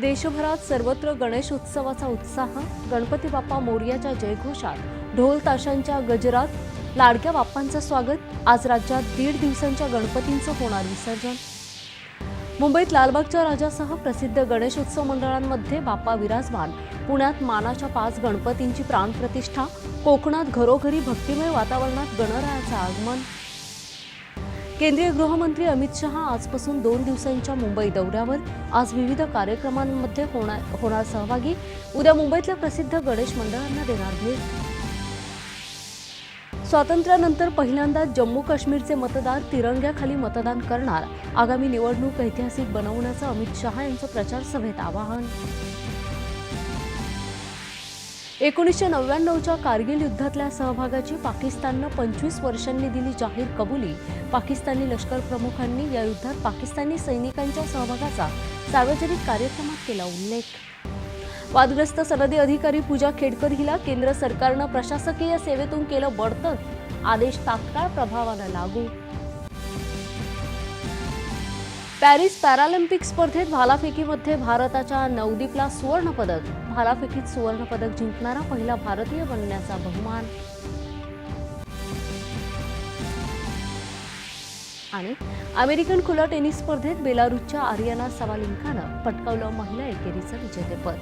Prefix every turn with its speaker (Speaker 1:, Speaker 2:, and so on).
Speaker 1: देशभरात सर्वत्र गणेश उत्सवाचा उत्साह गणपती बाप्पा मोर्याच्या जयघोषात ढोल ताशांच्या गजरात लाडक्या बाप्पांचं स्वागत आज राज्यात दीड दिवसांच्या गणपतींचं होणार विसर्जन. मुंबईत लालबागच्या राजासह प्रसिद्ध गणेश उत्सव मंडळांमध्ये बाप्पा विराजमान. पुण्यात मानाच्या पाच गणपतींची प्राणप्रतिष्ठा कोकणात घरोघरी भक्तिमय वातावरणात गणरायाचं आगमन. केंद्रीय गृहमंत्री अमित शहा आजपासून दोन दिवसांच्या मुंबई दौऱ्यावर. आज विविध कार्यक्रमांमध्ये होणार होणार सहभागी. उद्या मुंबईतल्या प्रसिद्ध गणेश मंडळांना देणार भेट. स्वातंत्र्यानंतर पहिल्यांदा जम्मू काश्मीरचे मतदार तिरंग्याखाली मतदान करणार. आगामी निवडणूक ऐतिहासिक बनवण्याचं अमित शहा यांचं प्रचार सभेत आवाहन. एकोणीसशे नव्याण्णवच्या कारगिल युद्धातल्या सहभागाची पाकिस्ताननं पंचवीस वर्षांनी दिली जाहीर कबुली. पाकिस्तानी लष्कर प्रमुखांनी या युद्धात पाकिस्तानी सैनिकांच्या सहभागाचा सार्वजनिक कार्यक्रमात केला उल्लेख. वादग्रस्त सनदी अधिकारी पूजा खेडकर हिला केंद्र सरकारनं प्रशासकीय सेवेतून केलं बडतर्फ आदेश तात्काळ प्रभावानं लागू. पॅरिस पॅरालिम्पिक स्पर्धेत भालाफेकीमध्ये भारताच्या नवदीपला सुवर्णपदक भालाफेकीत सुवर्णपदक जिंकणारा पहिला भारतीय बनण्याचा बहुमान. आणि अमेरिकन खुल्या टेनिस स्पर्धेत बेलारूसच्या आर्याना सवालिंकानं पटकावलं महिला एकेरीचं विजेतेपद.